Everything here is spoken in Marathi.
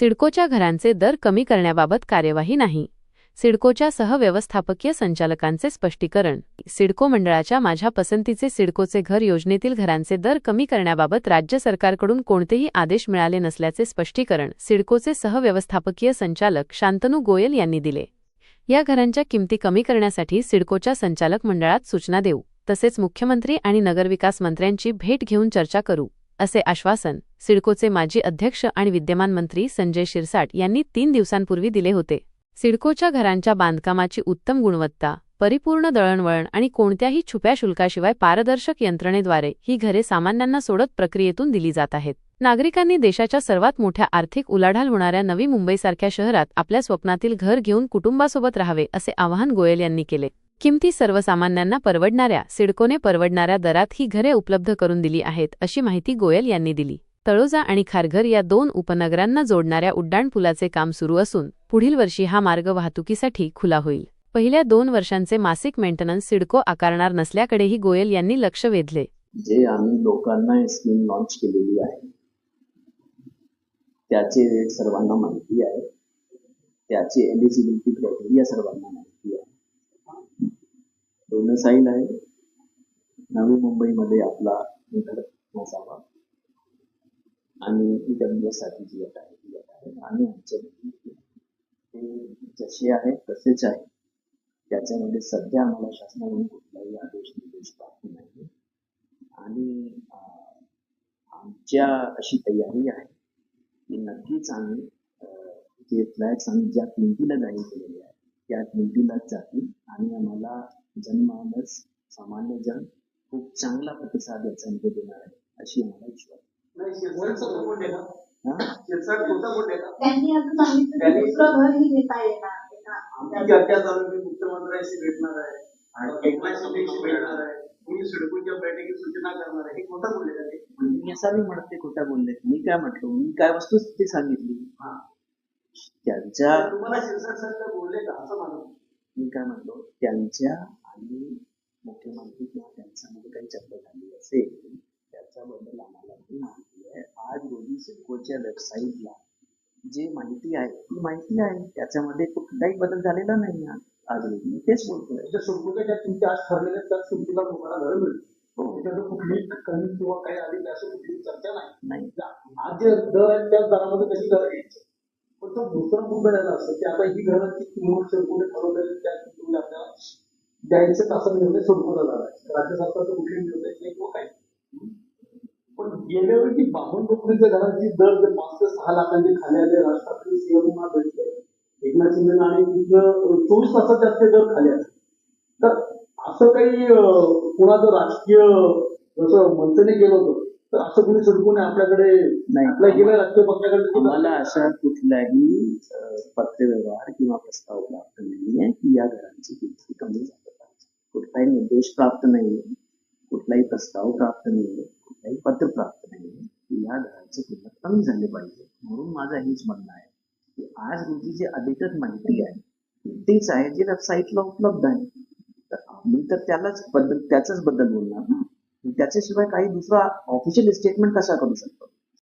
सिडकोच्या घरांचे दर कमी करण्याबाबत कार्यवाही नाही. सिडकोच्या सहव्यवस्थापकीय संचालकांचे स्पष्टीकरण. सिडको मंडळाच्या माझ्या पसंतीचे सिडकोचे घर योजनेतील घरांचे दर कमी करण्याबाबत राज्य सरकारकडून कोणतेही आदेश मिळाले नसल्याचे स्पष्टीकरण सिडकोचे सहव्यवस्थापकीय संचालक शांतनू गोयल यांनी दिले. या घरांच्या किमती कमी करण्यासाठी सिडकोच्या संचालक मंडळात सूचना देऊ. तसेच मुख्यमंत्री आणि नगरविकास मंत्र्यांची भेट घेऊन चर्चा करू. असे आश्वासन सिडकोचे माजी अध्यक्ष आणि विद्यमान मंत्री संजय शिरसाट यांनी तीन दिवसांपूर्वी दिले होते. सिडकोच्या घरांच्या बांधकामाची उत्तम गुणवत्ता परिपूर्ण दळणवळण आणि कोणत्याही छुप्या शुल्काशिवाय पारदर्शक यंत्रणेद्वारे ही घरे सामान्यांना सोडत प्रक्रियेतून दिली जात आहेत. नागरिकांनी देशाच्या सर्वात मोठ्या आर्थिक उलाढाल होणाऱ्या नवी मुंबईसारख्या शहरात आपल्या स्वप्नातील घर घेऊन कुटुंबासोबत राहावे असे आवाहन गोयल यांनी केले. किमती सर्वसामान्यांना परवडणाऱ्या सिडकोने परवडणाऱ्या दरात ही घरे उपलब्ध करून दिली आहेत अशी माहिती गोयल यांनी दिली. तळोजा आणि खारघर या दोन उपनगरांना जोडणाऱ्या उड्डाणपुलाचे काम सुरू असून पुढील वर्षी हा मार्ग वाहतुकीसाठी खुला होईल. पहिल्या दोन वर्षांचे मासिक मेंटेनन्स सिडको आकारणार नसल्याकडेही गोयल यांनी लक्ष वेधले. जे आम्ही लोकांना स्कीम लॉन्च केलेली आहे त्याचे रेट सर्वांना माहिती आहे. त्याची एलिजिबिलिटी क्रायटेरिया सर्वांना साईल आहे. नवी मुंबईमध्ये आपला घर नसावा आणि ईडब्ल्यू साठी जी अट आहे ती अट आहे आणि आमच्या ते जसे आहे तसेच आहे त्याच्यामध्ये सध्या आम्हाला शासनाकडून कुठलाही आदेश निर्देश प्राप्त नाही. आणि आमच्या अशी तयारी आहे की नक्कीच आम्ही जे फ्लॅट्स आम्ही ज्या किमतीला जाहीर केलेले आहेत त्या किमतीलाच जातील आणि आम्हाला जनमानस सामान्य जन खूप चांगला प्रतिसाद याच्यामध्ये देणार आहे अशी विश्वास ना हा? बोलले ना त्यांनी असं सांगितलं की त्यांनी- दुसरं घरही देता येणार एका- आमची चर्चा चालू आहे, मी मुख्यमंत्र्यांशी भेटणार आहे आणि एकनाथ शिंदेशी भेटणार आहे. मी सिडकोच्या बैठकीत सूचना करणार आहे? हे मी असं नाही म्हणत ते खोटा बोलले. मी काय म्हटलं? मी काय वस्तुस्थिती सांगितली? हा. त्यांच्या तुम्हाला शिरसाट काय बोलले का? असं म्हणून मी काय म्हणतो त्यांच्या आणि मुख्यमंत्री किंवा त्यांच्यामध्ये काही चर्चा झाली असेल त्याच्याबद्दल आम्हाला ही माहिती आहे. आज रोजी सिडकोच्या वेबसाईटला जे माहिती आहे ती माहिती आहे. त्याच्यामध्ये कुठलाही बदल झालेला नाही आज. रोजी मी तेच बोलतोय. म्हणजे सिडकोच्या ज्या किमती आज ठरलेल्या त्याच किमतीला लोकांना घर मिळेल. त्याच्यात कुठलीही कमी किंवा काही आधी अशी कुठलीही चर्चा नाही. नाही. आज जे दर आहेत त्याच दरामध्ये कशी घर घ्यायची? पण तो दुसरा मुद्दा झाला असं की आता ही घराची किंमत सरकुले ठरवलेली त्या किमतीमध्ये आपल्याला द्यायचं असा निर्णय सरकुला झाला राज्य सरकारचा कुठले निर्णय नाही किंवा काही पण गेल्या वेळी ती बावन नोकरीच्या घराची दर जे पाच ते सहा लाखांचे खाली आले राष्ट्रातील सीएम भेटले. एकनाथ शिंदे आणि तिथं चोवीस तासात त्यातले दर खाली आले तर असं काही कुणाचं राजकीय जसं मंचने केलं होतं तर असं कुणी सिडकोने आपल्याकडे नाही. गेल्या राजकीय पक्षाकडे आम्हाला अशा कुठलाही पत्रव्यवहार किंवा प्रस्ताव प्राप्त नाहीये. की या घरांची किंमती कमी झाली पाहिजे. कुठलाही निर्देश प्राप्त नाहीये. कुठलाही प्रस्ताव प्राप्त नाहीये. कुठलाही पत्र प्राप्त नाहीये. की या घरांची किंमत कमी झाली पाहिजे. म्हणून माझं हेच म्हणणं आहे की आज रोजी जे अधिकृत माहिती आहे तेच आहे जे वेबसाईटला उपलब्ध आहे. तर आम्ही तर त्यालाच बद्दल त्याचाच बद्दल बोलणार ना? त्याच्याशिवाय काही दुसरा ऑफिशियल स्टेटमेंट कसा करू शकतो?